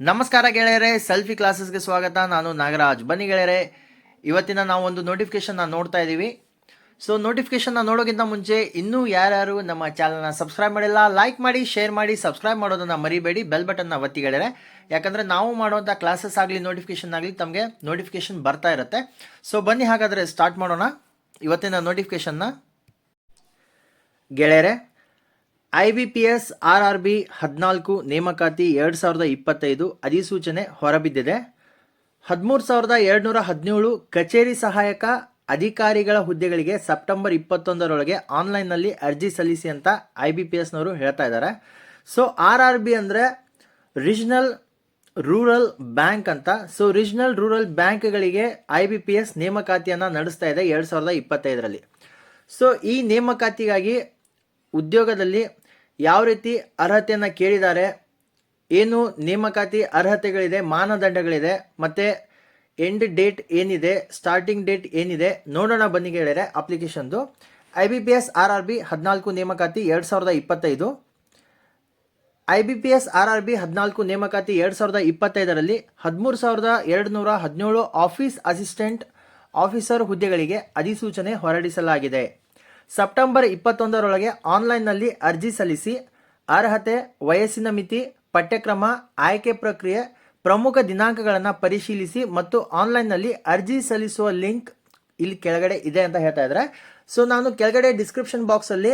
ನಮಸ್ಕಾರ ಗೆಳೆಯರೆ, ಸೆಲ್ಫಿ ಕ್ಲಾಸಸ್ಗೆ ಸ್ವಾಗತ. ನಾನು ನಾಗರಾಜ್. ಬನ್ನಿ ಗೆಳೆಯರೆ, ಇವತ್ತಿನ ನಾವು ಒಂದು ನೋಟಿಫಿಕೇಶನ್ನ ನೋಡ್ತಾ ಇದ್ದೀವಿ ಸೊ ನೋಟಿಫಿಕೇಶನ್ನ ನೋಡೋಕ್ಕಿಂತ ಮುಂಚೆ ಇನ್ನೂ ಯಾರ್ಯಾರು ನಮ್ಮ ಚಾನಲ್ನ ಸಬ್ಸ್ಕ್ರೈಬ್ ಮಾಡಿಲ್ಲ ಲೈಕ್ ಮಾಡಿ ಶೇರ್ ಮಾಡಿ ಸಬ್ಸ್ಕ್ರೈಬ್ ಮಾಡೋದನ್ನು ಮರಿಬೇಡಿ ಬೆಲ್ ಬಟನ್ನ ಒತ್ತಿ ಗೆಳೆಯರೆ. ಯಾಕಂದರೆ ನಾವು ಮಾಡುವಂಥ ಕ್ಲಾಸಸ್ ಆಗಲಿ ನೋಟಿಫಿಕೇಶನ್ ಆಗಲಿ ತಮಗೆ ನೋಟಿಫಿಕೇಶನ್ ಬರ್ತಾ ಇರುತ್ತೆ. ಸೊ ಬನ್ನಿ ಹಾಗಾದರೆ ಸ್ಟಾರ್ಟ್ ಮಾಡೋಣ. ಇವತ್ತಿನ ನೋಟಿಫಿಕೇಶನ್ನ ಗೆಳೆಯರೆ I B P S, R R B ಹದಿನಾಲ್ಕು, ನೇಮಕಾತಿ ಎರಡು ಸಾವಿರದ ಇಪ್ಪತ್ತೈದು ಅಧಿಸೂಚನೆ ಹೊರಬಿದ್ದಿದೆ. ಹದಿಮೂರು ಸಾವಿರದ ಎರಡುನೂರ ಹದಿನೇಳು ಕಚೇರಿ ಸಹಾಯಕ ಅಧಿಕಾರಿಗಳ ಹುದ್ದೆಗಳಿಗೆ ಸೆಪ್ಟೆಂಬರ್ ಇಪ್ಪತ್ತೊಂದರೊಳಗೆ ಆನ್ಲೈನ್ನಲ್ಲಿ ಅರ್ಜಿ ಸಲ್ಲಿಸಿ ಅಂತ ಐ ಬಿ ಪಿ ಎಸ್ನವರು ಹೇಳ್ತಾ ಇದ್ದಾರೆ. ಸೊ, ಆರ್ ಆರ್ ಬಿ ಅಂದರೆ ರೀಜನಲ್ ರೂರಲ್ ಬ್ಯಾಂಕ್ ಅಂತ. ಸೊ, ರಿಜ್ನಲ್ ರೂರಲ್ ಬ್ಯಾಂಕ್ಗಳಿಗೆ ಐ ಬಿ ಪಿ ಎಸ್ ನೇಮಕಾತಿಯನ್ನು ನಡೆಸ್ತಾ ಇದೆ ಎರಡು ಸಾವಿರದ ಇಪ್ಪತ್ತೈದರಲ್ಲಿ. ಸೊ, ಈ ನೇಮಕಾತಿಗಾಗಿ ಉದ್ಯೋಗದಲ್ಲಿ ಯಾವ ರೀತಿ ಅರ್ಹತೆಯನ್ನು ಕೇಳಿದ್ದಾರೆ, ಏನು ನೇಮಕಾತಿ ಅರ್ಹತೆಗಳಿದೆ, ಮಾನದಂಡಗಳಿದೆ, ಮತ್ತು ಎಂಡ್ ಡೇಟ್ ಏನಿದೆ ಸ್ಟಾರ್ಟಿಂಗ್ ಡೇಟ್ ಏನಿದೆ, ನೋಡೋಣ ಬನ್ನಿ ಹೇಳಿದರೆ ಅಪ್ಲಿಕೇಶನ್ದು I B P S R R B ಹದಿನಾಲ್ಕು ನೇಮಕಾತಿ ಎರಡು ಸಾವಿರದ ಇಪ್ಪತ್ತೈದು. I B P S R R B ಹದಿನಾಲ್ಕು ನೇಮಕಾತಿ ಎರಡು ಸಾವಿರದ ಇಪ್ಪತ್ತೈದರಲ್ಲಿ ಹದಿಮೂರು ಸಾವಿರದ ಎರಡು ನೂರ ಹದಿನೇಳು ಆಫೀಸ್ ಅಸಿಸ್ಟೆಂಟ್ ಆಫೀಸರ್ ಹುದ್ದೆಗಳಿಗೆ ಅಧಿಸೂಚನೆ ಹೊರಡಿಸಲಾಗಿದೆ. ಸೆಪ್ಟೆಂಬರ್ ಇಪ್ಪತ್ತೊಂದರೊಳಗೆ ಆನ್ಲೈನ್ನಲ್ಲಿ ಅರ್ಜಿ ಸಲ್ಲಿಸಿ, ಅರ್ಹತೆ, ವಯಸ್ಸಿನ ಮಿತಿ, ಪಠ್ಯಕ್ರಮ, ಆಯ್ಕೆ ಪ್ರಕ್ರಿಯೆ, ಪ್ರಮುಖ ದಿನಾಂಕಗಳನ್ನು ಪರಿಶೀಲಿಸಿ ಮತ್ತು ಆನ್ಲೈನ್ನಲ್ಲಿ ಅರ್ಜಿ ಸಲ್ಲಿಸುವ ಲಿಂಕ್ ಇಲ್ಲಿ ಕೆಳಗಡೆ ಇದೆ ಅಂತ ಹೇಳ್ತಾ ಇದ್ದಾರೆ. ಸೊ, ನಾನು ಕೆಳಗಡೆ ಡಿಸ್ಕ್ರಿಪ್ಷನ್ ಬಾಕ್ಸಲ್ಲಿ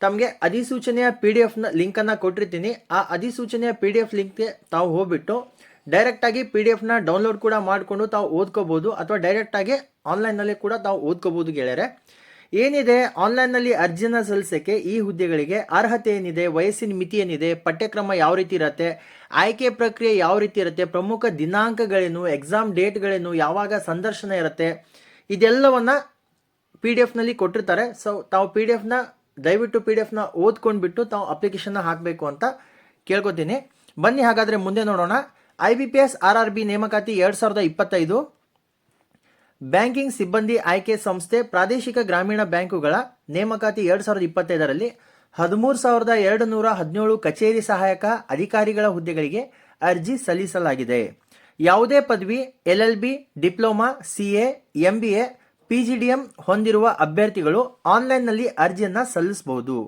ತಮಗೆ ಅಧಿಸೂಚನೆಯ ಪಿ ಡಿ ಎಫ್ನ ಲಿಂಕನ್ನು ಕೊಟ್ಟಿರ್ತೀನಿ. ಆ ಅಧಿಸೂಚನೆಯ ಪಿ ಡಿ ಎಫ್ ಲಿಂಕ್ಗೆ ತಾವು ಹೋಗ್ಬಿಟ್ಟು ಡೈರೆಕ್ಟಾಗಿ ಪಿ ಡಿ ಎಫ್ನ ಡೌನ್ಲೋಡ್ ಕೂಡ ಮಾಡಿಕೊಂಡು ತಾವು ಓದ್ಕೋಬೋದು ಅಥವಾ ಡೈರೆಕ್ಟಾಗಿ ಆನ್ಲೈನ್ನಲ್ಲಿ ಕೂಡ ತಾವು ಓದ್ಕೋಬೋದು ಗೆಳೆಯರೆ. ಏನಿದೆ? ಆನ್ಲೈನ್ನಲ್ಲಿ ಅರ್ಜಿನ ಸಲ್ಲಿಸೋಕ್ಕೆ ಈ ಹುದ್ದೆಗಳಿಗೆ ಅರ್ಹತೆ ಏನಿದೆ? ವಯಸ್ಸಿನ ಮಿತಿ ಏನಿದೆ? ಪಠ್ಯಕ್ರಮ ಯಾವ ರೀತಿ ಇರುತ್ತೆ? ಆಯ್ಕೆ ಪ್ರಕ್ರಿಯೆ ಯಾವ ರೀತಿ ಇರುತ್ತೆ? ಪ್ರಮುಖ ದಿನಾಂಕಗಳೇನು? ಎಕ್ಸಾಮ್ ಡೇಟ್ಗಳೇನು? ಯಾವಾಗ ಸಂದರ್ಶನ ಇರುತ್ತೆ? ಇದೆಲ್ಲವನ್ನು ಪಿ ಡಿ ಎಫ್ನಲ್ಲಿ ಕೊಟ್ಟಿರ್ತಾರೆ. ಸೊ, ತಾವು ಪಿ ಡಿ ಎಫ್ನ, ದಯವಿಟ್ಟು ಪಿ ಡಿ ಎಫ್ನ ಓದ್ಕೊಂಡ್ಬಿಟ್ಟು ತಾವು ಅಪ್ಲಿಕೇಶನ್ನ ಹಾಕಬೇಕು ಅಂತ ಕೇಳ್ಕೊತೀನಿ. ಬನ್ನಿ ಹಾಗಾದರೆ ಮುಂದೆ ನೋಡೋಣ. I B P S, R R B ನೇಮಕಾತಿ ಎರಡು ಸಾವಿರದ ಇಪ್ಪತ್ತೈದು. ಬ್ಯಾಂಕಿಂಗ್ ಸಿಬ್ಬಂದಿ ಆಯ್ಕೆ ಸಂಸ್ಥೆ ಪ್ರಾದೇಶಿಕ ಗ್ರಾಮೀಣ ಬ್ಯಾಂಕುಗಳ ನೇಮಕಾತಿ ಎರಡು ಸಾವಿರದ ಇಪ್ಪತ್ತೈದರಲ್ಲಿ ಹದಿಮೂರು ಸಾವಿರದ ಎರಡು ನೂರ ಹದಿನೇಳು ಕಚೇರಿ ಸಹಾಯಕ ಅಧಿಕಾರಿಗಳ ಹುದ್ದೆಗಳಿಗೆ ಅರ್ಜಿ ಸಲ್ಲಿಸಲಾಗಿದೆ. ಯಾವುದೇ ಪದವಿ L L B diploma C A M B A P G D M ಹೊಂದಿರುವ ಅಭ್ಯರ್ಥಿಗಳು ಆನ್ಲೈನ್ನಲ್ಲಿ ಅರ್ಜಿಯನ್ನು ಸಲ್ಲಿಸಬಹುದು.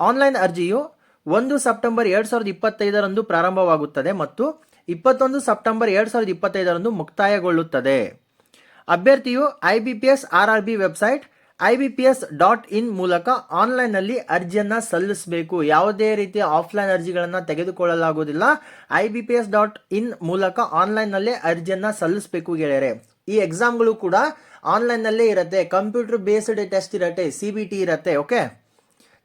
ಆನ್ಲೈನ್ ಅರ್ಜಿಯು ಒಂದು ಸೆಪ್ಟೆಂಬರ್ ಎರಡು ಸಾವಿರದ ಇಪ್ಪತ್ತೈದರಂದು ಪ್ರಾರಂಭವಾಗುತ್ತದೆ ಮತ್ತು ಇಪ್ಪತ್ತೊಂದು ಸೆಪ್ಟೆಂಬರ್ ಎರಡು ಸಾವಿರದ ಇಪ್ಪತ್ತೈದರಂದು ಮುಕ್ತಾಯಗೊಳ್ಳುತ್ತದೆ. ಅಭ್ಯರ್ಥಿಯು I B P S R R B website I B P S dot in ಮೂಲಕ ಆನ್ಲೈನ್ನಲ್ಲಿ ಅರ್ಜಿಯನ್ನು ಸಲ್ಲಿಸಬೇಕು. ಯಾವುದೇ ರೀತಿಯ ಆಫ್ಲೈನ್ ಅರ್ಜಿಗಳನ್ನು ತೆಗೆದುಕೊಳ್ಳಲಾಗುವುದಿಲ್ಲ. I B P S dot in ಮೂಲಕ ಆನ್ಲೈನ್ನಲ್ಲೇ ಅರ್ಜಿಯನ್ನು ಸಲ್ಲಿಸಬೇಕು ಗೆಳೆಯರೆ. ಈ ಎಕ್ಸಾಮ್ಗಳು ಕೂಡ ಆನ್ಲೈನ್ನಲ್ಲೇ ಇರುತ್ತೆ. ಕಂಪ್ಯೂಟರ್ ಬೇಸ್ಡ್ ಟೆಸ್ಟ್ ಇರುತ್ತೆ, ಸಿ ಬಿ ಟಿ ಇರುತ್ತೆ, okay?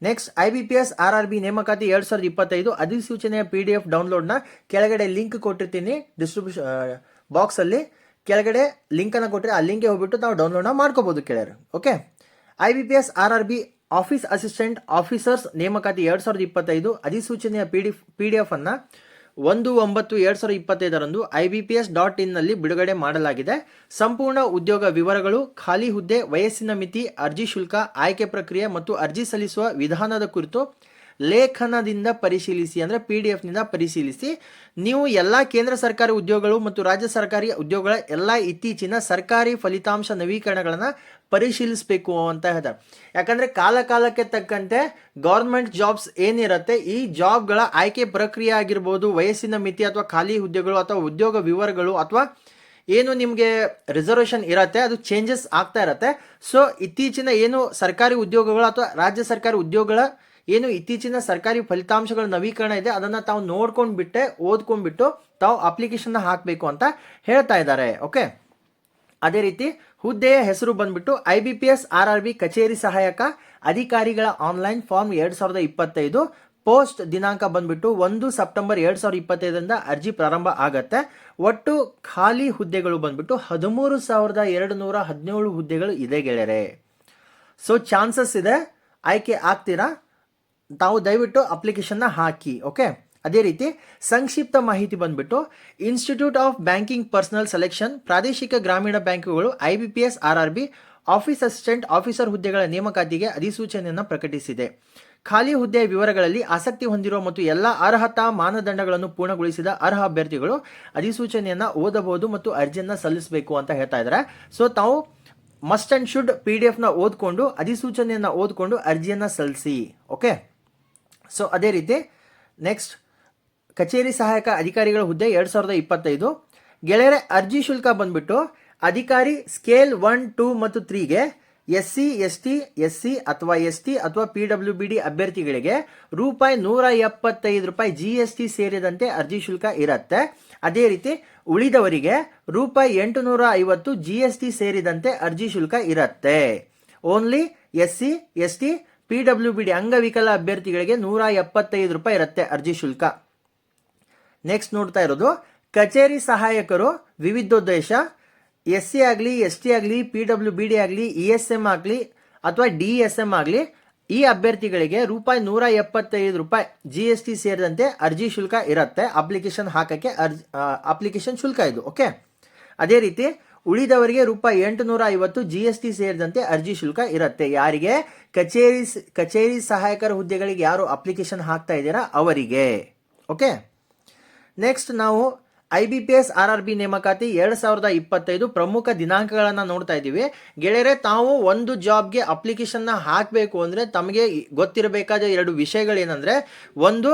Next, I B P S R R B ನೇಮಕಾತಿ ಎರಡು ಸಾವಿರದ ಇಪ್ಪತ್ತೈದು ಅಧಿಸೂಚನೆಯ ಪಿ ಡಿ ಎಫ್ ಡೌನ್ಲೋಡ್ನ ಕೆಳಗಡೆ ಲಿಂಕ್ ಕೊಟ್ಟಿರ್ತೀನಿ ಡಿಸ್ಟ್ರಿಬ್ಯೂಷನ್ ಬಾಕ್ಸಲ್ಲಿ. ಕೆಳಗಡೆ ಲಿಂಕನ್ನು ಕೊಟ್ಟರೆ ಆ ಲಿಂಕ್ಗೆ ಹೋಗ್ಬಿಟ್ಟು ನಾವು ಡೌನ್ಲೋಡ್ನ ಮಾಡ್ಕೋಬೋದು ಕೇಳಿದ್ರೆ okay I B P S R R B office assistant officers ನೇಮಕಾತಿ ಎರಡು ಸಾವಿರದ ಇಪ್ಪತ್ತೈದು ಅಧಿಸೂಚನೆಯ P D P D F ಅನ್ನು ಒಂದು ಒಂಬತ್ತು ಎರಡು ಸಾವಿರದ ಇಪ್ಪತ್ತೈದರಂದು I B P S dot ಇನ್ನಲ್ಲಿ ಬಿಡುಗಡೆ ಮಾಡಲಾಗಿದೆ. ಸಂಪೂರ್ಣ ಉದ್ಯೋಗ ವಿವರಗಳು, ಖಾಲಿ ಹುದ್ದೆ, ವಯಸ್ಸಿನ ಮಿತಿ, ಅರ್ಜಿ ಶುಲ್ಕ, ಆಯ್ಕೆ ಪ್ರಕ್ರಿಯೆ ಮತ್ತು ಅರ್ಜಿ ಸಲ್ಲಿಸುವ ವಿಧಾನದ ಕುರಿತು ಲೇಖನದಿಂದ ಪರಿಶೀಲಿಸಿ ಅಂದರೆ ಪಿ ಡಿ ಎಫ್ನಿಂದ ಪರಿಶೀಲಿಸಿ. ನೀವು ಎಲ್ಲ ಕೇಂದ್ರ ಸರ್ಕಾರಿ ಉದ್ಯೋಗಗಳು ಮತ್ತು ರಾಜ್ಯ ಸರ್ಕಾರಿ ಉದ್ಯೋಗಗಳ ಎಲ್ಲ ಇತ್ತೀಚಿನ ಸರ್ಕಾರಿ ಫಲಿತಾಂಶ ನವೀಕರಣಗಳನ್ನು ಪರಿಶೀಲಿಸಬೇಕು ಅಂತ ಹೇಳ್ತಾರೆ. ಯಾಕಂದರೆ ಕಾಲ ಕಾಲಕ್ಕೆ ತಕ್ಕಂತೆ ಗೌರ್ಮೆಂಟ್ ಜಾಬ್ಸ್ ಏನಿರುತ್ತೆ, ಈ ಜಾಬ್ಗಳ ಆಯ್ಕೆ ಪ್ರಕ್ರಿಯೆ ಆಗಿರ್ಬೋದು, ವಯಸ್ಸಿನ ಮಿತಿ ಅಥವಾ ಖಾಲಿ ಹುದ್ದೆಗಳು ಅಥವಾ ಉದ್ಯೋಗ ವಿವರಗಳು ಅಥವಾ ಏನು ನಿಮಗೆ ರಿಸರ್ವೇಷನ್ ಇರುತ್ತೆ, ಅದು ಚೇಂಜಸ್ ಆಗ್ತಾ ಇರುತ್ತೆ. ಸೊ ಇತ್ತೀಚಿನ ಏನು ಸರ್ಕಾರಿ ಉದ್ಯೋಗಗಳು ಅಥವಾ ರಾಜ್ಯ ಸರ್ಕಾರಿ ಉದ್ಯೋಗಗಳ ಏನು ಇತ್ತೀಚಿನ ಸರ್ಕಾರಿ ಫಲಿತಾಂಶಗಳ ನವೀಕರಣ ಇದೆ, ಅದನ್ನು ತಾವು ನೋಡ್ಕೊಂಡ್ಬಿಟ್ಟೆ, ಓದ್ಕೊಂಡ್ಬಿಟ್ಟು ತಾವು ಅಪ್ಲಿಕೇಶನ್ನ ಹಾಕಬೇಕು ಅಂತ ಹೇಳ್ತಾ ಇದ್ದಾರೆ ಓಕೆ ಅದೇ ರೀತಿ ಹುದ್ದೆಯ ಹೆಸರು ಬಂದ್ಬಿಟ್ಟು I B P S R R B ಕಚೇರಿ ಸಹಾಯಕ ಅಧಿಕಾರಿಗಳ ಆನ್ಲೈನ್ ಫಾರ್ಮ್ ಎರಡು ಸಾವಿರದ ಇಪ್ಪತ್ತೈದು ಪೋಸ್ಟ್ ದಿನಾಂಕ ಬಂದ್ಬಿಟ್ಟು ಒಂದು ಸೆಪ್ಟೆಂಬರ್ ಎರಡು ಸಾವಿರದ ಇಪ್ಪತ್ತೈದರಿಂದ ಅರ್ಜಿ ಪ್ರಾರಂಭ ಆಗತ್ತೆ. ಒಟ್ಟು ಖಾಲಿ ಹುದ್ದೆಗಳು ಬಂದ್ಬಿಟ್ಟು ಹದಿಮೂರು ಸಾವಿರದ ಎರಡು ನೂರ ಹದಿನೇಳು ಹುದ್ದೆಗಳು ಇದೆ ಗೆಳೆಯರೆ. ಸೊ ಚಾನ್ಸಸ್ ಇದೆ, ಆಯ್ಕೆ ಆಗ್ತೀರಾ? ತಾವು ದಯವಿಟ್ಟು ಅಪ್ಲಿಕೇಶನ್ನ ಹಾಕಿ ಓಕೆ ಅದೇ ರೀತಿ ಸಂಕ್ಷಿಪ್ತ ಮಾಹಿತಿ ಬಂದ್ಬಿಟ್ಟು institute of banking personnel selection ಪ್ರಾದೇಶಿಕ ಗ್ರಾಮೀಣ ಬ್ಯಾಂಕುಗಳು I B P S R R B office assistant officer ಹುದ್ದೆಗಳ ನೇಮಕಾತಿಗೆ ಅಧಿಸೂಚನೆಯನ್ನು ಪ್ರಕಟಿಸಿದೆ. ಖಾಲಿ ಹುದ್ದೆಯ ವಿವರಗಳಲ್ಲಿ ಆಸಕ್ತಿ ಹೊಂದಿರುವ ಮತ್ತು ಎಲ್ಲ ಅರ್ಹತಾ ಮಾನದಂಡಗಳನ್ನು ಪೂರ್ಣಗೊಳಿಸಿದ ಅರ್ಹ ಅಭ್ಯರ್ಥಿಗಳು ಅಧಿಸೂಚನೆಯನ್ನು ಓದಬಹುದು ಮತ್ತು ಅರ್ಜಿಯನ್ನು ಸಲ್ಲಿಸಬೇಕು ಅಂತ ಹೇಳ್ತಾ ಇದ್ದಾರೆ. ಸೊ ತಾವು must and should P D ಎಫ್ನ ಓದ್ಕೊಂಡು, ಅಧಿಸೂಚನೆಯನ್ನು ಓದ್ಕೊಂಡು ಅರ್ಜಿಯನ್ನು ಸಲ್ಲಿಸಿ ಓಕೆ ಸೊ ಅದೇ ರೀತಿ ನೆಕ್ಸ್ಟ್ ಕಚೇರಿ ಸಹಾಯಕ ಅಧಿಕಾರಿಗಳ ಹುದ್ದೆ ಎರಡು ಸಾವಿರದ ಇಪ್ಪತ್ತೈದು. ಗೆಳೆಯರೆ, ಅರ್ಜಿ ಶುಲ್ಕ ಬಂದ್ಬಿಟ್ಟು, ಅಧಿಕಾರಿ ಸ್ಕೇಲ್ ಒನ್ ಟೂ ಮತ್ತು ತ್ರೀಗೆ S C, S T, S C ಅಥವಾ ಎಸ್ ಟಿ ಅಥವಾ ಪಿ ಡಬ್ಲ್ಯೂ ಬಿ ಡಿ ಅಭ್ಯರ್ಥಿಗಳಿಗೆ ರೂಪಾಯಿ ನೂರ ಎಪ್ಪತ್ತೈದು ರೂಪಾಯಿ ಜಿ ಎಸ್ ಟಿ ಸೇರಿದಂತೆ ಅರ್ಜಿ ಶುಲ್ಕ ಇರುತ್ತೆ. ಅದೇ ರೀತಿ, ಉಳಿದವರಿಗೆ ರೂಪಾಯಿ ಎಂಟುನೂರ ಐವತ್ತು ಜಿ ಎಸ್ ಟಿ ಸೇರಿದಂತೆ ಅರ್ಜಿ ಶುಲ್ಕ ಇರುತ್ತೆ. Only S C, S T P W B D ಅಂಗವಿಕಲ ಅಭ್ಯರ್ಥಿಗಳಿಗೆ ನೂರ ಎಪ್ಪತ್ತೈದು ರೂಪಾಯಿ ಇರುತ್ತೆ ಅರ್ಜಿ ಶುಲ್ಕ. ನೆಕ್ಸ್ಟ್ ನೋಡ್ತಾ ಇರೋದು, ಕಚೇರಿ ಸಹಾಯಕರು ವಿವಿಧೋದ್ದೇಶ ಎಸ್ ಸಿ ಆಗಲಿ ಎಸ್ ಟಿ ಆಗಲಿ ಪಿ ಡಬ್ಲ್ಯೂ ಬಿ ಡಿ ಆಗಲಿ, ಇ ಎಸ್ ಎಂ ಆಗಲಿ ಅಥವಾ ಡಿ ಎಸ್ ಎಂ ಆಗಲಿ ಈ ಅಭ್ಯರ್ಥಿಗಳಿಗೆ ರೂಪಾಯಿ ನೂರ ಎಪ್ಪತ್ತೈದು ರೂಪಾಯಿ ಜಿ ಎಸ್ ಟಿ ಸೇರಿದಂತೆ ಅರ್ಜಿ ಶುಲ್ಕ ಇರುತ್ತೆ. ಅಪ್ಲಿಕೇಶನ್ ಹಾಕಕ್ಕೆ ಅರ್ಜಿ ಅಪ್ಲಿಕೇಶನ್ ಶುಲ್ಕ ಇದು ಓಕೆ ಅದೇ ರೀತಿ ಉಳಿದವರಿಗೆ ರೂಪಾಯಿ ಎಂಟುನೂರ ಐವತ್ತು ಜಿ ಎಸ್ ಟಿ ಸೇರಿದಂತೆ ಅರ್ಜಿ ಶುಲ್ಕ ಇರುತ್ತೆ. ಯಾರಿಗೆ? ಕಚೇರಿ ಕಚೇರಿ ಸಹಾಯಕರ ಹುದ್ದೆಗಳಿಗೆ ಯಾರು ಅಪ್ಲಿಕೇಶನ್ ಹಾಕ್ತಾ ಇದ್ದೀರಾ? ಅವರಿಗೆ. ಓಕೆ ನೆಕ್ಸ್ಟ್ ನಾವು I B P S R R B ನೇಮಕಾತಿ ಎರಡು ಸಾವಿರದ ಇಪ್ಪತ್ತೈದು ಪ್ರಮುಖ ದಿನಾಂಕಗಳನ್ನು ನೋಡ್ತಾ ಇದ್ದೀವಿ. ಗೆಳೆಯರೆ, ತಾವು ಒಂದು ಜಾಬ್ಗೆ ಅಪ್ಲಿಕೇಶನ್ನ ಹಾಕಬೇಕು ಅಂದರೆ ತಮಗೆ ಗೊತ್ತಿರಬೇಕಾದ ಎರಡು ವಿಷಯಗಳೇನೆಂದರೆ, ಒಂದು,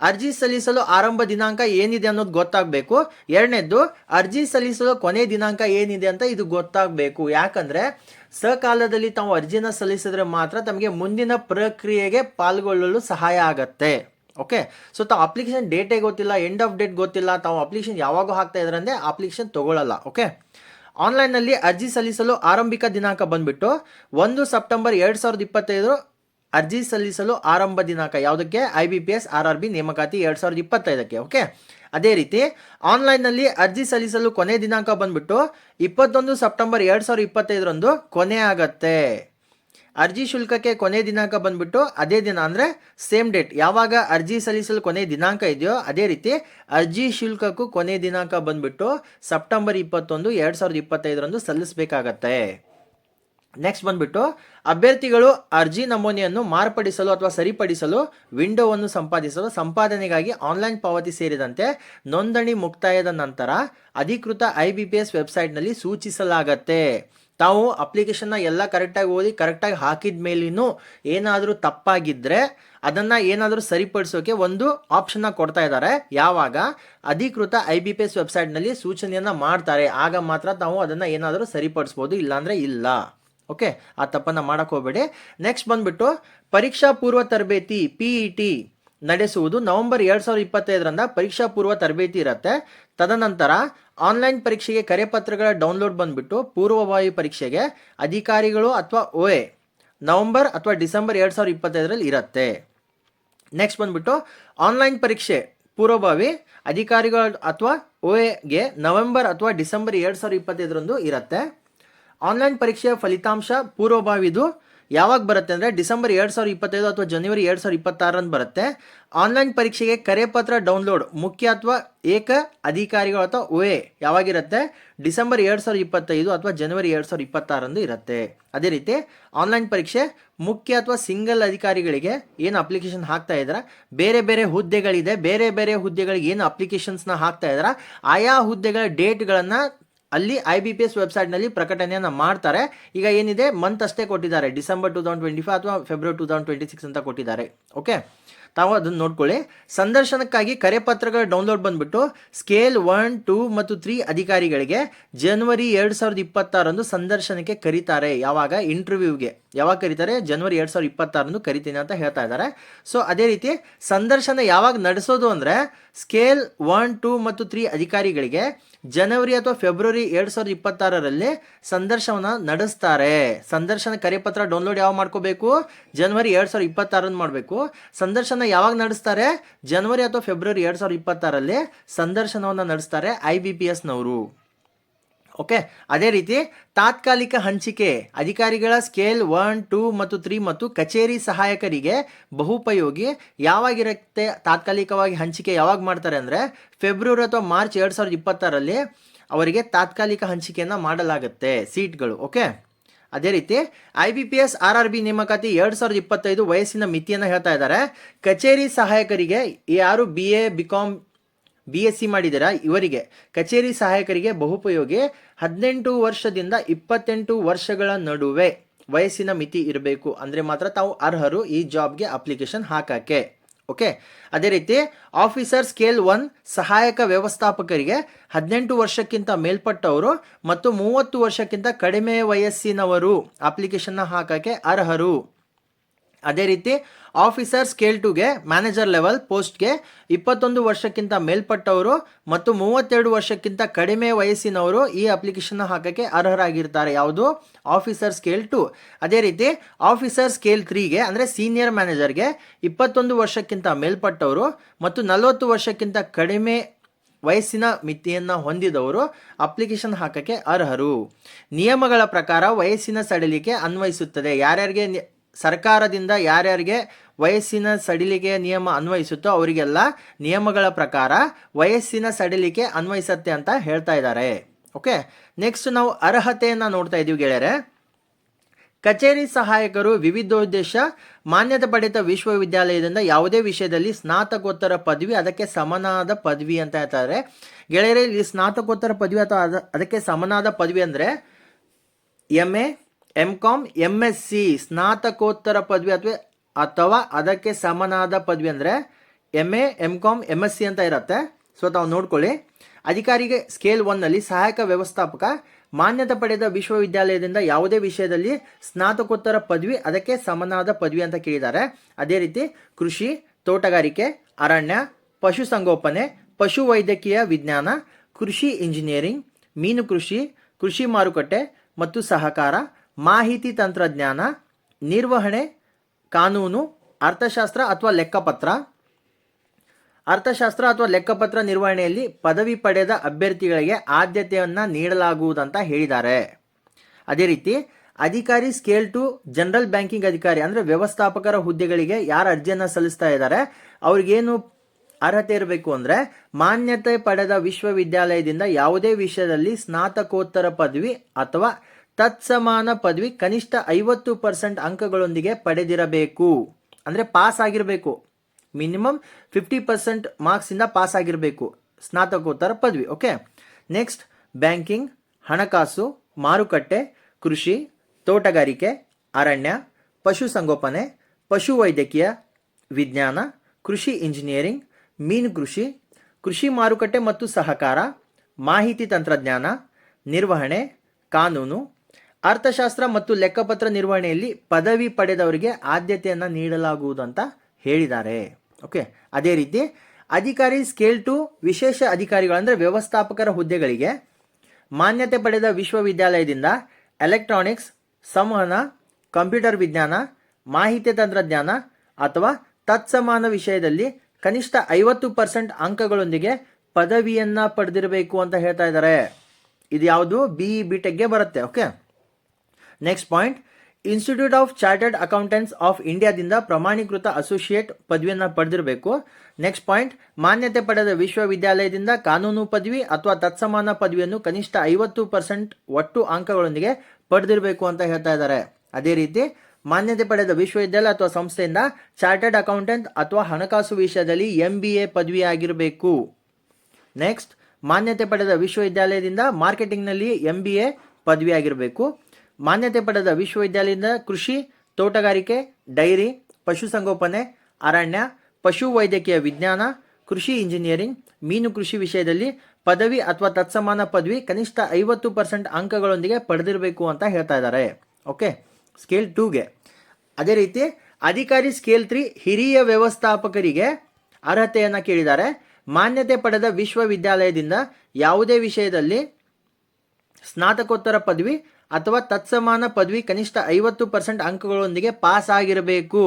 ಅರ್ಜಿ ಸಲ್ಲಿಸಲು ಆರಂಭ ದಿನಾಂಕ ಏನಿದೆ ಅನ್ನೋದು ಗೊತ್ತಾಗಬೇಕು. ಎರಡನೇದ್ದು, ಅರ್ಜಿ ಸಲ್ಲಿಸಲು ಕೊನೆ ದಿನಾಂಕ ಏನಿದೆ ಅಂತ ಇದು ಗೊತ್ತಾಗಬೇಕು. ಯಾಕಂದರೆ, ಸಕಾಲದಲ್ಲಿ ತಾವು ಅರ್ಜಿನ ಸಲ್ಲಿಸಿದ್ರೆ ಮಾತ್ರ ತಮಗೆ ಮುಂದಿನ ಪ್ರಕ್ರಿಯೆಗೆ ಪಾಲ್ಗೊಳ್ಳಲು ಸಹಾಯ ಆಗತ್ತೆ. ಓಕೆ ಸೊ ತಾವು ಅಪ್ಲಿಕೇಶನ್ ಡೇಟೇ ಗೊತ್ತಿಲ್ಲ ಎಂಡ್ ಆಫ್ ಡೇಟ್ ಗೊತ್ತಿಲ್ಲ, ತಾವು ಅಪ್ಲಿಕೇಶನ್ ಯಾವಾಗ ಹಾಕ್ತಾ ಇದ್ರೆ ಅಂದರೆ ಅಪ್ಲಿಕೇಶನ್ ತಗೊಳ್ಳಲ್ಲ ಓಕೆ ಆನ್ಲೈನ್ನಲ್ಲಿ ಅರ್ಜಿ ಸಲ್ಲಿಸಲು ಆರಂಭಿಕ ದಿನಾಂಕ ಬಂದ್ಬಿಟ್ಟು ಒಂದು ಸೆಪ್ಟೆಂಬರ್ ಎರಡು ಸಾವಿರದ ಇಪ್ಪತ್ತೈದು ಅರ್ಜಿ ಸಲ್ಲಿಸಲು ಆರಂಭ ದಿನಾಂಕ ಯಾವುದಕ್ಕೆ? I B P S R R B ನೇಮಕಾತಿ ಎರಡು ಸಾವಿರದ ಇಪ್ಪತ್ತೈದಕ್ಕೆ ಓಕೆ ಅದೇ ರೀತಿ ಆನ್ಲೈನ್ನಲ್ಲಿ ಅರ್ಜಿ ಸಲ್ಲಿಸಲು ಕೊನೆ ದಿನಾಂಕ ಬಂದ್ಬಿಟ್ಟು ಇಪ್ಪತ್ತೊಂದು ಸೆಪ್ಟೆಂಬರ್ ಎರಡು ಸಾವಿರದ ಇಪ್ಪತ್ತೈದರಂದು ಕೊನೆ ಆಗತ್ತೆ. ಅರ್ಜಿ ಶುಲ್ಕಕ್ಕೆ ಕೊನೆ ದಿನಾಂಕ ಬಂದ್ಬಿಟ್ಟು ಅದೇ ದಿನ ಅಂದರೆ ಸೇಮ್ ಡೇಟ್ ಯಾವಾಗ ಅರ್ಜಿ ಸಲ್ಲಿಸಲು ಕೊನೆ ದಿನಾಂಕ ಇದೆಯೋ ಅದೇ ರೀತಿ ಅರ್ಜಿ ಶುಲ್ಕಕ್ಕೂ ಕೊನೆ ದಿನಾಂಕ ಬಂದ್ಬಿಟ್ಟು ಸೆಪ್ಟೆಂಬರ್ ಇಪ್ಪತ್ತೊಂದು ಎರಡು ಸಾವಿರದ ಇಪ್ಪತ್ತೈದರಂದು ಸಲ್ಲಿಸಬೇಕಾಗತ್ತೆ. ನೆಕ್ಸ್ಟ್ ಬಂದ್ಬಿಟ್ಟು ಅಭ್ಯರ್ಥಿಗಳು ಅರ್ಜಿ ನಮೂನೆಯನ್ನು ಮಾರ್ಪಡಿಸಲು ಅಥವಾ ಸರಿಪಡಿಸಲು ವಿಂಡೋವನ್ನು ಸಂಪಾದಿಸಲು ಸಂಪಾದನೆಗಾಗಿ ಆನ್ಲೈನ್ ಪಾವತಿ ಸೇರಿದಂತೆ ನೋಂದಣಿ ಮುಕ್ತಾಯದ ನಂತರ ಅಧಿಕೃತ ಐ ಬಿ ಪಿ ಎಸ್ ವೆಬ್ಸೈಟ್ನಲ್ಲಿ ಸೂಚಿಸಲಾಗತ್ತೆ. ತಾವು ಅಪ್ಲಿಕೇಶನ್ನ ಎಲ್ಲ ಕರೆಕ್ಟಾಗಿ ಓದಿ ಕರೆಕ್ಟಾಗಿ ಹಾಕಿದ ಮೇಲಿನೂ ಏನಾದರೂ ತಪ್ಪಾಗಿದ್ದರೆ ಅದನ್ನು ಏನಾದರೂ ಸರಿಪಡಿಸೋಕೆ ಒಂದು ಆಪ್ಷನ್ನ ಕೊಡ್ತಾ ಇದ್ದಾರೆ. ಯಾವಾಗ? ಅಧಿಕೃತ ಐ ಬಿ ಪಿ ಎಸ್ ವೆಬ್ಸೈಟ್ನಲ್ಲಿ ಸೂಚನೆಯನ್ನು ಮಾಡ್ತಾರೆ. ಆಗ ಮಾತ್ರ ತಾವು ಅದನ್ನು ಏನಾದರೂ ಸರಿಪಡಿಸ್ಬೋದು, ಇಲ್ಲಾಂದರೆ ಇಲ್ಲ. ಓಕೆ ಆ ತಪ್ಪನ್ನು ಮಾಡಕ್ಕೆ ಹೋಗಬೇಡಿ. ನೆಕ್ಸ್ಟ್ ಬಂದ್ಬಿಟ್ಟು, ಪರೀಕ್ಷಾ ಪೂರ್ವ ತರಬೇತಿ ಪಿ ಇ ಟಿ ನಡೆಸುವುದು ನವೆಂಬರ್ ಎರಡು ಸಾವಿರದ ಇಪ್ಪತ್ತೈದರಿಂದ ಪರೀಕ್ಷಾ ಪೂರ್ವ ತರಬೇತಿ ಇರುತ್ತೆ. ತದನಂತರ ಆನ್ಲೈನ್ ಪರೀಕ್ಷೆಗೆ ಕರೆಪತ್ರಗಳ ಡೌನ್ಲೋಡ್ ಬಂದ್ಬಿಟ್ಟು ಪೂರ್ವಭಾವಿ ಪರೀಕ್ಷೆಗೆ ಅಧಿಕಾರಿಗಳು ಅಥವಾ ಒ ಎ, ನವೆಂಬರ್ ಅಥವಾ ಡಿಸೆಂಬರ್ ಎರಡು ಸಾವಿರದ ಇಪ್ಪತ್ತೈದರಲ್ಲಿ ಇರುತ್ತೆ. ನೆಕ್ಸ್ಟ್ ಬಂದ್ಬಿಟ್ಟು ಆನ್ಲೈನ್ ಪರೀಕ್ಷೆ ಪೂರ್ವಭಾವಿ ಅಧಿಕಾರಿಗಳು ಅಥವಾ ಒ ಎಗೆ ನವೆಂಬರ್ ಅಥವಾ ಡಿಸೆಂಬರ್ ಎರಡು ಸಾವಿರದ ಇಪ್ಪತ್ತೈದರಂದು ಇರುತ್ತೆ. ಆನ್ಲೈನ್ ಪರೀಕ್ಷೆಯ ಫಲಿತಾಂಶ ಪೂರ್ವಭಾವಿದು ಯಾವಾಗ ಬರುತ್ತೆ ಅಂದರೆ ಡಿಸೆಂಬರ್ ಎರಡು ಸಾವಿರದ ಇಪ್ಪತ್ತೈದು ಅಥವಾ ಜನವರಿ ಎರಡು ಸಾವಿರದ ಇಪ್ಪತ್ತಾರರಂದು ಬರುತ್ತೆ. ಆನ್ಲೈನ್ ಪರೀಕ್ಷೆಗೆ ಕರೆಪತ್ರ ಡೌನ್ಲೋಡ್, ಮುಖ್ಯ ಅಥವಾ ಏಕ ಅಧಿಕಾರಿಗಳು ಅಥವಾ ಒ ಎ ಯಾವಾಗಿರುತ್ತೆ? ಡಿಸೆಂಬರ್ ಎರಡು ಸಾವಿರದ ಇಪ್ಪತ್ತೈದು ಅಥವಾ ಜನವರಿ ಎರಡು ಸಾವಿರದ ಇಪ್ಪತ್ತಾರಂದು ಇರುತ್ತೆ. ಅದೇ ರೀತಿ ಆನ್ಲೈನ್ ಪರೀಕ್ಷೆ ಮುಖ್ಯ ಅಥವಾ ಸಿಂಗಲ್ ಅಧಿಕಾರಿಗಳಿಗೆ ಏನು ಅಪ್ಲಿಕೇಶನ್ ಹಾಕ್ತಾ ಇದ್ದಾರೆ? ಬೇರೆ ಬೇರೆ ಹುದ್ದೆಗಳಿದೆ, ಬೇರೆ ಬೇರೆ ಹುದ್ದೆಗಳಿಗೆ ಏನು ಅಪ್ಲಿಕೇಶನ್ಸ್ನ ಹಾಕ್ತಾ ಇದ್ದಾರೆ? ಆಯಾ ಹುದ್ದೆಗಳ ಡೇಟ್ಗಳನ್ನು ಅಲ್ಲಿ ಐ ಬಿ ಪಿ ಎಸ್ ವೆಬ್ಸೈಟ್ನಲ್ಲಿ ಪ್ರಕಟಣೆಯನ್ನು ಮಾಡ್ತಾರೆ. ಈಗ ಏನಿದೆ? ಮಂತ್ ಅಷ್ಟೇ ಕೊಟ್ಟಿದ್ದಾರೆ. December two thousand twenty five ಅಥವಾ February two thousand twenty six ಅಂತ ಕೊಟ್ಟಿದ್ದಾರೆ. ಓಕೆ ತಾವು ಅದನ್ನು ನೋಡ್ಕೊಳ್ಳಿ. ಸಂದರ್ಶನಕ್ಕಾಗಿ ಕರೆಪತ್ರಗಳ ಡೌನ್ಲೋಡ್ ಬಂದ್ಬಿಟ್ಟು ಸ್ಕೇಲ್ ಒನ್ ಟೂ ಮತ್ತು ತ್ರೀ ಅಧಿಕಾರಿಗಳಿಗೆ ಜನವರಿ ಎರಡು ಸಾವಿರದ ಇಪ್ಪತ್ತಾರಂದು ಸಂದರ್ಶನಕ್ಕೆ ಕರೀತಾರೆ. ಯಾವಾಗ? ಇಂಟರ್ವ್ಯೂಗೆ ಯಾವಾಗ ಕರೀತಾರೆ? ಜನವರಿ ಎರಡು ಸಾವಿರದ ಇಪ್ಪತ್ತಾರನ್ನು ಕರಿತೀನಿ ಅಂತ ಹೇಳ್ತಾ ಇದ್ದಾರೆ. ಸೊ ಅದೇ ರೀತಿ ಸಂದರ್ಶನ ಯಾವಾಗ ನಡೆಸೋದು ಅಂದರೆ ಸ್ಕೇಲ್ ಒನ್ ಟೂ ಮತ್ತು ತ್ರೀ ಅಧಿಕಾರಿಗಳಿಗೆ ಜನವರಿ ಅಥವಾ ಫೆಬ್ರವರಿ ಎರಡು ಸಾವಿರದ ಇಪ್ಪತ್ತಾರರಲ್ಲಿ ಸಂದರ್ಶನ ನಡೆಸ್ತಾರೆ. ಸಂದರ್ಶನ ಕರೆಪತ್ರ ಡೌನ್ಲೋಡ್ ಯಾವಾಗ ಮಾಡ್ಕೋಬೇಕು? ಜನವರಿ ಎರಡು ಸಾವಿರದ ಇಪ್ಪತ್ತಾರನ್ನು ಮಾಡಬೇಕು. ಸಂದರ್ಶನ ಯಾವಾಗ ನಡೆಸ್ತಾರೆ? ಜನವರಿ ಅಥವಾ ಫೆಬ್ರವರಿ ಎರಡು ಸಾವಿರದ ಇಪ್ಪತ್ತಾರಲ್ಲಿ ಸಂದರ್ಶನವನ್ನು ನಡೆಸ್ತಾರೆ ಐ ಬಿ ಪಿ ಎಸ್ನವರು ಓಕೆ ಅದೇ ರೀತಿ ತಾತ್ಕಾಲಿಕ ಹಂಚಿಕೆ, ಅಧಿಕಾರಿಗಳ ಸ್ಕೇಲ್ ಒನ್ ಟೂ ಮತ್ತು ತ್ರೀ ಮತ್ತು ಕಚೇರಿ ಸಹಾಯಕರಿಗೆ ಬಹುಪಯೋಗಿ ಯಾವಾಗಿರುತ್ತೆ ತಾತ್ಕಾಲಿಕವಾಗಿ ಹಂಚಿಕೆ ಯಾವಾಗ ಮಾಡ್ತಾರೆ ಅಂದರೆ ಫೆಬ್ರವರಿ ಅಥವಾ ಮಾರ್ಚ್ ಎರಡು ಸಾವಿರದ ಇಪ್ಪತ್ತಾರಲ್ಲಿ ಅವರಿಗೆ ತಾತ್ಕಾಲಿಕ ಹಂಚಿಕೆಯನ್ನು ಮಾಡಲಾಗುತ್ತೆ ಸೀಟ್ಗಳು. ಓಕೆ ಅದೇ ರೀತಿ I B P S R R B ನೇಮಕಾತಿ ಎರಡು ಸಾವಿರದ ಇಪ್ಪತ್ತೈದು ವಯಸ್ಸಿನ ಮಿತಿಯನ್ನು ಹೇಳ್ತಾ ಇದ್ದಾರೆ. ಕಚೇರಿ ಸಹಾಯಕರಿಗೆ ಯಾರು B A B com B S C ಮಾಡಿದರ? ಇವರಿಗೆ. ಕಚೇರಿ ಸಹಾಯಕರಿಗೆ ಬಹುಪಯೋಗಿ ಹದಿನೆಂಟು ವರ್ಷದಿಂದ ಇಪ್ಪತ್ತೆಂಟು ವರ್ಷಗಳ ನಡುವೆ ವಯಸ್ಸಿನ ಮಿತಿ ಇರಬೇಕು. ಅಂದರೆ ಮಾತ್ರ ತಾವು ಅರ್ಹರು ಈ ಜಾಬ್ಗೆ ಅಪ್ಲಿಕೇಶನ್ ಹಾಕಕ್ಕೆ. ಓಕೆ? ಅದೇ ರೀತಿ ಆಫೀಸರ್ ಸ್ಕೇಲ್ ಒನ್ ಸಹಾಯಕ ವ್ಯವಸ್ಥಾಪಕರಿಗೆ ಹದಿನೆಂಟು ವರ್ಷಕ್ಕಿಂತ ಮೇಲ್ಪಟ್ಟವರು ಮತ್ತು ಮೂವತ್ತು ವರ್ಷಕ್ಕಿಂತ ಕಡಿಮೆ ವಯಸ್ಸಿನವರು ಅಪ್ಲಿಕೇಶನ್ನ ಹಾಕಕ್ಕೆ ಅರ್ಹರು. ಅದೇ ರೀತಿ ಆಫೀಸರ್ ಸ್ಕೇಲ್ ಟುಗೆ ಮ್ಯಾನೇಜರ್ ಲೆವೆಲ್ ಪೋಸ್ಟ್ಗೆ ಇಪ್ಪತ್ತೊಂದು ವರ್ಷಕ್ಕಿಂತ ಮೇಲ್ಪಟ್ಟವರು ಮತ್ತು ಮೂವತ್ತೆರಡು ವರ್ಷಕ್ಕಿಂತ ಕಡಿಮೆ ವಯಸ್ಸಿನವರು ಈ ಅಪ್ಲಿಕೇಶನ್ ಹಾಕಕ್ಕೆ ಅರ್ಹರಾಗಿರ್ತಾರೆ. ಯಾವುದು? ಆಫೀಸರ್ ಸ್ಕೇಲ್ ಟು ಅದೇ ರೀತಿ ಆಫೀಸರ್ ಸ್ಕೇಲ್ ತ್ರೀಗೆ, ಅಂದರೆ ಸೀನಿಯರ್ ಮ್ಯಾನೇಜರ್ಗೆ ಇಪ್ಪತ್ತೊಂದು ವರ್ಷಕ್ಕಿಂತ ಮೇಲ್ಪಟ್ಟವರು ಮತ್ತು ನಲವತ್ತು ವರ್ಷಕ್ಕಿಂತ ಕಡಿಮೆ ವಯಸ್ಸಿನ ಮಿತಿಯನ್ನು ಹೊಂದಿದವರು ಅಪ್ಲಿಕೇಶನ್ ಹಾಕಕ್ಕೆ ಅರ್ಹರು. ನಿಯಮಗಳ ಪ್ರಕಾರ ವಯಸ್ಸಿನ ಸಡಿಲಿಕೆ ಅನ್ವಯಿಸುತ್ತದೆ. ಯಾರ್ಯಾರಿಗೆ ಸರ್ಕಾರದಿಂದ ಯಾರ್ಯಾರಿಗೆ ವಯಸ್ಸಿನ ಸಡಿಲಿಕೆ ನಿಯಮ ಅನ್ವಯಿಸುತ್ತೋ ಅವರಿಗೆಲ್ಲ ನಿಯಮಗಳ ಪ್ರಕಾರ ವಯಸ್ಸಿನ ಸಡಿಲಿಕೆ ಅನ್ವಯಿಸುತ್ತೆ ಅಂತ ಹೇಳ್ತಾ ಇದ್ದಾರೆ. ಓಕೆ ನೆಕ್ಸ್ಟ್ ನಾವು ಅರ್ಹತೆಯನ್ನು ನೋಡ್ತಾ ಇದೀವಿ ಗೆಳೆಯರೆ. ಕಚೇರಿ ಸಹಾಯಕರು ವಿವಿಧೋದ್ದೇಶ, ಮಾನ್ಯತೆ ಪಡೆದ ವಿಶ್ವವಿದ್ಯಾಲಯದಿಂದ ಯಾವುದೇ ವಿಷಯದಲ್ಲಿ ಸ್ನಾತಕೋತ್ತರ ಪದವಿ, ಅದಕ್ಕೆ ಸಮನಾದ ಪದವಿ ಅಂತ ಹೇಳ್ತಾರೆ. ಗೆಳೆಯರೆ, ಇಲ್ಲಿ ಸ್ನಾತಕೋತ್ತರ ಪದವಿ ಅಥವಾ ಅದ- ಅದಕ್ಕೆ ಸಮನಾದ ಪದವಿ ಅಂದರೆ M A M com M S C ಸ್ನಾತಕೋತ್ತರ ಪದವಿ ಅಥವಾ ಅಥವಾ ಅದಕ್ಕೆ ಸಮನಾದ ಪದವಿ ಅಂದರೆ M A M com M S C ಅಂತ ಇರುತ್ತೆ. ಸೊ ತಾವು ನೋಡ್ಕೊಳ್ಳಿ. ಅಧಿಕಾರಿಗೆ ಸ್ಕೇಲ್ ಒನ್ನಲ್ಲಿ ಸಹಾಯಕ ವ್ಯವಸ್ಥಾಪಕ, ಮಾನ್ಯತೆ ಪಡೆದ ವಿಶ್ವವಿದ್ಯಾಲಯದಿಂದ ಯಾವುದೇ ವಿಷಯದಲ್ಲಿ ಸ್ನಾತಕೋತ್ತರ ಪದವಿ ಅದಕ್ಕೆ ಸಮನಾದ ಪದವಿ ಅಂತ ಕೇಳಿದ್ದಾರೆ. ಅದೇ ರೀತಿ ಕೃಷಿ, ತೋಟಗಾರಿಕೆ, ಅರಣ್ಯ ಪಶುಸಂಗೋಪನೆ ಪಶುವೈದ್ಯಕೀಯ ವಿಜ್ಞಾನ, ಕೃಷಿ ಇಂಜಿನಿಯರಿಂಗ್ ಮೀನು ಕೃಷಿ ಕೃಷಿ ಮಾರುಕಟ್ಟೆ ಮತ್ತು ಸಹಕಾರ, ಮಾಹಿತಿ ತಂತ್ರಜ್ಞಾನ, ನಿರ್ವಹಣೆ ಕಾನೂನು, ಅರ್ಥಶಾಸ್ತ್ರ ಅಥವಾ ಲೆಕ್ಕಪತ್ರ? ಅರ್ಥಶಾಸ್ತ್ರ ಅಥವಾ ಲೆಕ್ಕಪತ್ರ ನಿರ್ವಹಣೆಯಲ್ಲಿ ಪದವಿ ಪಡೆದ ಅಭ್ಯರ್ಥಿಗಳಿಗೆ ಆದ್ಯತೆಯನ್ನು ನೀಡಲಾಗುವುದಂತ ಹೇಳಿದ್ದಾರೆ. ಅದೇ ರೀತಿ, ಅಧಿಕಾರಿ ಸ್ಕೇಲ್ ಟು ಜನರಲ್ ಬ್ಯಾಂಕಿಂಗ್ ಅಧಿಕಾರಿ ಅಂದರೆ ವ್ಯವಸ್ಥಾಪಕರ ಹುದ್ದೆಗಳಿಗೆ ಯಾರು ಅರ್ಜಿಯನ್ನು ಸಲ್ಲಿಸ್ತಾ ಇದ್ದಾರೆ, ಅವ್ರಿಗೇನು ಅರ್ಹತೆ ಇರಬೇಕು ಅಂದರೆ ಮಾನ್ಯತೆ ಪಡೆದ ವಿಶ್ವವಿದ್ಯಾಲಯದಿಂದ ಯಾವುದೇ ವಿಷಯದಲ್ಲಿ ಸ್ನಾತಕೋತ್ತರ ಪದವಿ ಅಥವಾ ತತ್ಸಮಾನ ಪದವಿ ಕನಿಷ್ಠ ಐವತ್ತು ಪರ್ಸೆಂಟ್ ಅಂಕಗಳೊಂದಿಗೆ ಪಡೆದಿರಬೇಕು. ಅಂದರೆ ಪಾಸ್ ಆಗಿರಬೇಕು. ಮಿನಿಮಮ್ ಫಿಫ್ಟಿ ಪರ್ಸೆಂಟ್ ಮಾರ್ಕ್ಸಿಂದ ಪಾಸ್ ಆಗಿರಬೇಕು. ಸ್ನಾತಕೋತ್ತರ ಪದವಿ, ಓಕೆ? ನೆಕ್ಸ್ಟ್, ಬ್ಯಾಂಕಿಂಗ್, ಹಣಕಾಸು, ಮಾರುಕಟ್ಟೆ, ಕೃಷಿ, ತೋಟಗಾರಿಕೆ, ಅರಣ್ಯ ಪಶುಸಂಗೋಪನೆ ಪಶುವೈದ್ಯಕೀಯ ವಿಜ್ಞಾನ, ಕೃಷಿ ಇಂಜಿನಿಯರಿಂಗ್, ಮೀನು ಕೃಷಿ ಕೃಷಿ ಮಾರುಕಟ್ಟೆ ಮತ್ತು ಸಹಕಾರ, ಮಾಹಿತಿ ತಂತ್ರಜ್ಞಾನ, ನಿರ್ವಹಣೆ, ಕಾನೂನು ಅರ್ಥಶಾಸ್ತ್ರ ಮತ್ತು ಲೆಕ್ಕಪತ್ರ ನಿರ್ವಹಣೆಯಲ್ಲಿ ಪದವಿ ಪಡೆದವರಿಗೆ ಆದ್ಯತೆಯನ್ನು ನೀಡಲಾಗುವುದು ಅಂತ ಹೇಳಿದ್ದಾರೆ. ಓಕೆ? ಅದೇ ರೀತಿ ಅಧಿಕಾರಿ ಸ್ಕೇಲ್ ಟು ವಿಶೇಷ ಅಧಿಕಾರಿಗಳು ಅಂದರೆ ವ್ಯವಸ್ಥಾಪಕರ ಹುದ್ದೆಗಳಿಗೆ ಮಾನ್ಯತೆ ಪಡೆದ ವಿಶ್ವವಿದ್ಯಾಲಯದಿಂದ ಎಲೆಕ್ಟ್ರಾನಿಕ್ಸ್, ಸಂವಹನ, ಕಂಪ್ಯೂಟರ್ ವಿಜ್ಞಾನ, ಮಾಹಿತಿ ತಂತ್ರಜ್ಞಾನ ಅಥವಾ ತತ್ಸಮಾನ ವಿಷಯದಲ್ಲಿ ಕನಿಷ್ಠ ಐವತ್ತು ಪರ್ಸೆಂಟ್ ಅಂಕಗಳೊಂದಿಗೆ ಪದವಿಯನ್ನು ಪಡೆದಿರಬೇಕು ಅಂತ ಹೇಳ್ತಾ ಇದ್ದಾರೆ. ಇದು ಯಾವುದು? ಬಿ ಇ ಬಿ ಟೆಕ್ಗೆ ಬರುತ್ತೆ. Okay? Next point institute of chartered accountants of ಇಂಡಿಯಾದಿಂದ ಪ್ರಮಾಣೀಕೃತ ಅಸೋಸಿಯೇಟ್ ಪದವಿಯನ್ನು ಪಡೆದಿರಬೇಕು. ನೆಕ್ಸ್ಟ್ ಪಾಯಿಂಟ್ ಮಾನ್ಯತೆ ಪಡೆದ ವಿಶ್ವವಿದ್ಯಾಲಯದಿಂದ ಕಾನೂನು ಪದವಿ ಅಥವಾ ತತ್ಸಮಾನ ಪದವಿಯನ್ನು ಕನಿಷ್ಠ ಐವತ್ತು ಪರ್ಸೆಂಟ್ ಒಟ್ಟು ಅಂಕಗಳೊಂದಿಗೆ ಪಡೆದಿರಬೇಕು ಅಂತ ಹೇಳ್ತಾ ಇದ್ದಾರೆ. ಅದೇ ರೀತಿ, ಮಾನ್ಯತೆ ಪಡೆದ ವಿಶ್ವವಿದ್ಯಾಲಯ ಅಥವಾ ಸಂಸ್ಥೆಯಿಂದ ಚಾರ್ಟರ್ಡ್ ಅಕೌಂಟೆಂಟ್ ಅಥವಾ ಹಣಕಾಸು ವಿಷಯದಲ್ಲಿ ಎಂ ಬಿ ಎ ಪದವಿ ಆಗಿರಬೇಕು ನೆಕ್ಸ್ಟ್ ಮಾನ್ಯತೆ ಪಡೆದ ವಿಶ್ವವಿದ್ಯಾಲಯದಿಂದ ಮಾರ್ಕೆಟಿಂಗ್ನಲ್ಲಿ ಎಂ ಬಿ ಎ ಪದವಿ ಆಗಿರಬೇಕು ಮಾನ್ಯತೆ ಪಡೆದ ವಿಶ್ವವಿದ್ಯಾಲಯದಿಂದ ಕೃಷಿ, ತೋಟಗಾರಿಕೆ, ಡೈರಿ ಪಶುಸಂಗೋಪನೆ ಅರಣ್ಯ, ಪಶು ವೈದ್ಯಕೀಯ ವಿಜ್ಞಾನ, ಕೃಷಿ ಇಂಜಿನಿಯರಿಂಗ್, ಮೀನು ಕೃಷಿ ವಿಷಯದಲ್ಲಿ ಪದವಿ ಅಥವಾ ತತ್ಸಮಾನ ಪದವಿ ಕನಿಷ್ಠ ಐವತ್ತು ಪರ್ಸೆಂಟ್ ಅಂಕಗಳೊಂದಿಗೆ ಪಡೆದಿರಬೇಕು ಅಂತ ಹೇಳ್ತಾ ಇದ್ದಾರೆ. ಓಕೆ ಸ್ಕೇಲ್ ಟೂಗೆ ಅದೇ ರೀತಿ ಅಧಿಕಾರಿ ಸ್ಕೇಲ್ ತ್ರೀ ಹಿರಿಯ ವ್ಯವಸ್ಥಾಪಕರಿಗೆ ಅರ್ಹತೆಯನ್ನು ಕೇಳಿದ್ದಾರೆ. ಮಾನ್ಯತೆ ಪಡೆದ ವಿಶ್ವವಿದ್ಯಾಲಯದಿಂದ ಯಾವುದೇ ವಿಷಯದಲ್ಲಿ ಸ್ನಾತಕೋತ್ತರ ಪದವಿ ಅಥವಾ ತತ್ಸಮಾನ ಪದವಿ ಕನಿಷ್ಠ ಐವತ್ತು ಪರ್ಸೆಂಟ್ ಅಂಕಗಳೊಂದಿಗೆ ಪಾಸ್ ಆಗಿರಬೇಕು.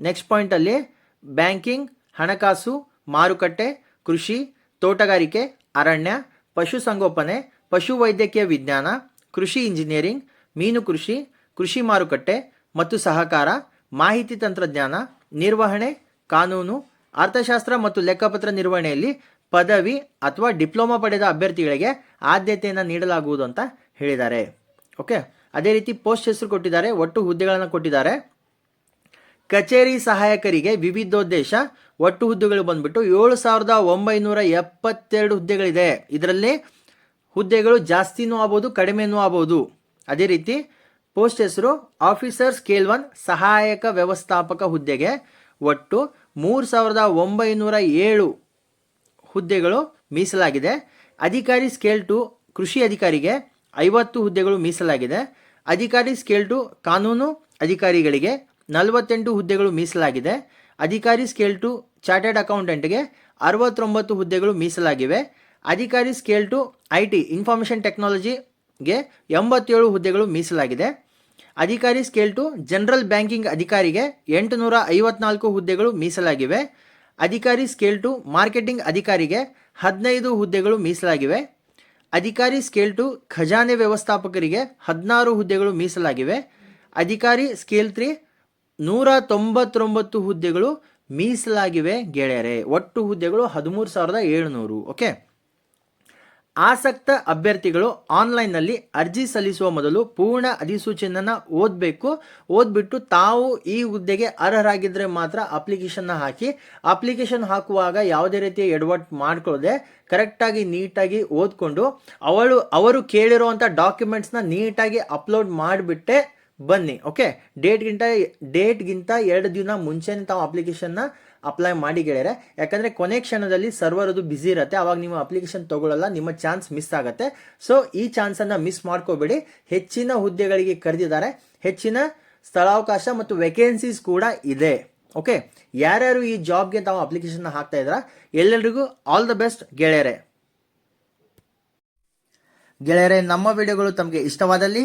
ನೆಕ್ಸ್ಟ್ ಪಾಯಿಂಟಲ್ಲಿ ಬ್ಯಾಂಕಿಂಗ್, ಹಣಕಾಸು, ಮಾರುಕಟ್ಟೆ, ಕೃಷಿ, ತೋಟಗಾರಿಕೆ, ಅರಣ್ಯ ಪಶುಸಂಗೋಪನೆ ಪಶುವೈದ್ಯಕೀಯ ವಿಜ್ಞಾನ, ಕೃಷಿ ಇಂಜಿನಿಯರಿಂಗ್, ಮೀನು ಕೃಷಿ ಕೃಷಿ ಮಾರುಕಟ್ಟೆ ಮತ್ತು ಸಹಕಾರ, ಮಾಹಿತಿ ತಂತ್ರಜ್ಞಾನ, ನಿರ್ವಹಣೆ, ಕಾನೂನು, ಅರ್ಥಶಾಸ್ತ್ರ ಮತ್ತು ಲೆಕ್ಕಪತ್ರ ನಿರ್ವಹಣೆಯಲ್ಲಿ ಪದವಿ ಅಥವಾ ಡಿಪ್ಲೊಮಾ ಪಡೆದ ಅಭ್ಯರ್ಥಿಗಳಿಗೆ ಆದ್ಯತೆಯನ್ನು ನೀಡಲಾಗುವುದು ಅಂತ ಹೇಳಿದ್ದಾರೆ. ಓಕೆ ಅದೇ ರೀತಿ ಪೋಸ್ಟ್ ಹೆಸರು ಕೊಟ್ಟಿದ್ದಾರೆ, ಒಟ್ಟು ಹುದ್ದೆಗಳನ್ನು ಕೊಟ್ಟಿದ್ದಾರೆ. ಕಚೇರಿ ಸಹಾಯಕರಿಗೆ ವಿವಿಧೋದ್ದೇಶ, ಒಟ್ಟು ಹುದ್ದೆಗಳು ಬಂದ್ಬಿಟ್ಟು ಏಳು ಸಾವಿರದ ಒಂಬೈನೂರ ಎಪ್ಪತ್ತೆರಡು ಹುದ್ದೆಗಳಿದೆ. ಇದರಲ್ಲಿ ಹುದ್ದೆಗಳು ಜಾಸ್ತಿನೂ ಆಗ್ಬೋದು, ಕಡಿಮೆನೂ ಆಗ್ಬೋದು. ಅದೇ ರೀತಿ ಪೋಸ್ಟ್ ಹೆಸರು ಆಫೀಸರ್ ಸ್ಕೇಲ್ ಒನ್ ಸಹಾಯಕ ವ್ಯವಸ್ಥಾಪಕ ಹುದ್ದೆಗೆ ಒಟ್ಟು ಮೂರು ಸಾವಿರದ ಒಂಬೈನೂರ ಏಳು ಹುದ್ದೆಗಳು ಮೀಸಲಾಗಿದೆ. ಅಧಿಕಾರಿ ಸ್ಕೇಲ್ ಟು ಕೃಷಿ ಅಧಿಕಾರಿಗೆ ಐವತ್ತು ಹುದ್ದೆಗಳು ಮೀಸಲಾಗಿದೆ. ಅಧಿಕಾರಿ ಸ್ಕೇಲ್ ಟು ಕಾನೂನು ಅಧಿಕಾರಿಗಳಿಗೆ ನಲವತ್ತೆಂಟು ಹುದ್ದೆಗಳು ಮೀಸಲಾಗಿದೆ. ಅಧಿಕಾರಿ ಸ್ಕೇಲ್ ಟು ಚಾರ್ಟರ್ಡ್ ಅಕೌಂಟೆಂಟ್ಗೆ ಅರವತ್ತೊಂಬತ್ತು ಹುದ್ದೆಗಳು ಮೀಸಲಾಗಿವೆ. ಅಧಿಕಾರಿ scale two I T information ಟೆಕ್ನಾಲಜಿಗೆ ಎಂಬತ್ತೇಳು ಹುದ್ದೆಗಳು ಮೀಸಲಾಗಿದೆ. ಅಧಿಕಾರಿ ಸ್ಕೇಲ್ ಟು ಜನರಲ್ ಬ್ಯಾಂಕಿಂಗ್ ಅಧಿಕಾರಿಗೆ ಎಂಟುನೂರ ಐವತ್ನಾಲ್ಕು ಹುದ್ದೆಗಳು ಮೀಸಲಾಗಿವೆ. ಅಧಿಕಾರಿ ಸ್ಕೇಲ್ ಟು ಮಾರ್ಕೆಟಿಂಗ್ ಅಧಿಕಾರಿಗೆ ಹದಿನೈದು ಹುದ್ದೆಗಳು ಮೀಸಲಾಗಿವೆ. ಅಧಿಕಾರಿ ಸ್ಕೇಲ್ ಟು ಖಜಾನೆ ವ್ಯವಸ್ಥಾಪಕರಿಗೆ ಹದಿನಾರು ಹುದ್ದೆಗಳು ಮೀಸಲಾಗಿವೆ. ಅಧಿಕಾರಿ ಸ್ಕೇಲ್ ತ್ರೀ, ನೂರ ತೊಂಬತ್ತೊಂಬತ್ತು ಹುದ್ದೆಗಳು ಮೀಸಲಾಗಿವೆ ಗೆಳೆಯರೆ. ಒಟ್ಟು ಹುದ್ದೆಗಳು ಹದಿಮೂರು ಸಾವಿರದ ಏಳುನೂರು. ಓಕೆ? ಆಸಕ್ತ ಅಭ್ಯರ್ಥಿಗಳು ಆನ್ಲೈನ್ನಲ್ಲಿ ಅರ್ಜಿ ಸಲ್ಲಿಸುವ ಮೊದಲು ಪೂರ್ಣ ಅಧಿಸೂಚನೆಯನ್ನು ಓದಬೇಕು. ಓದ್ಬಿಟ್ಟು ತಾವು ಈ ಹುದ್ದೆಗೆ ಅರ್ಹರಾಗಿದ್ದರೆ ಮಾತ್ರ ಅಪ್ಲಿಕೇಶನ್ನ ಹಾಕಿ ಅಪ್ಲಿಕೇಶನ್ ಹಾಕುವಾಗ ಯಾವುದೇ ರೀತಿಯ ಎಡವಟ್ ಮಾಡ್ಕೊಳ್ಳದೆ ಕರೆಕ್ಟಾಗಿ ನೀಟಾಗಿ ಓದ್ಕೊಂಡು, ಅವಳು, ಅವರು ಕೇಳಿರುವಂಥ ಡಾಕ್ಯುಮೆಂಟ್ಸ್ನ ನೀಟಾಗಿ ಅಪ್ಲೋಡ್ ಮಾಡಿಬಿಟ್ಟೆ ಬನ್ನಿ ಓಕೆ ಡೇಟ್ಗಿಂತ ಡೇಟ್ಗಿಂತ ಎರಡು ದಿನ ಮುಂಚೆನೇ ತಾವು ಅಪ್ಲಿಕೇಶನ್ನ ಅಪ್ಲೈ ಮಾಡಿ ಗೆಳೆಯರೆ. ಯಾಕಂದರೆ ಕೊನೆ ಕ್ಷಣದಲ್ಲಿ ಸರ್ವರ್ ಅದು ಬ್ಯುಸಿ ಇರುತ್ತೆ, ಅವಾಗ ನೀವು ಅಪ್ಲಿಕೇಶನ್ ತಗೊಳ್ಳಲ್ಲ ನಿಮ್ಮ ಚಾನ್ಸ್ ಮಿಸ್ ಆಗುತ್ತೆ. ಸೊ ಈ ಚಾನ್ಸನ್ನು ಮಿಸ್ ಮಾಡ್ಕೋಬೇಡಿ. ಹೆಚ್ಚಿನ ಹುದ್ದೆಗಳಿಗೆ ಕರೆದಿದ್ದಾರೆ. ಹೆಚ್ಚಿನ ಸ್ಥಳಾವಕಾಶ ಮತ್ತು ವೇಕೆನ್ಸೀಸ್ ಕೂಡ ಇದೆ. ಓಕೆ ಯಾರ್ಯಾರು ಈ ಜಾಬ್ಗೆ ತಾವು ಅಪ್ಲಿಕೇಶನ್ ಹಾಕ್ತಾ ಇದ್ದೀರಾ? ಎಲ್ಲರಿಗೂ ಆಲ್ ದ ಬೆಸ್ಟ್ ಗೆಳೆಯರೆ. ಗೆಳೆಯರೆ, ನಮ್ಮ ವಿಡಿಯೋಗಳು ತಮಗೆ ಇಷ್ಟವಾದಲ್ಲಿ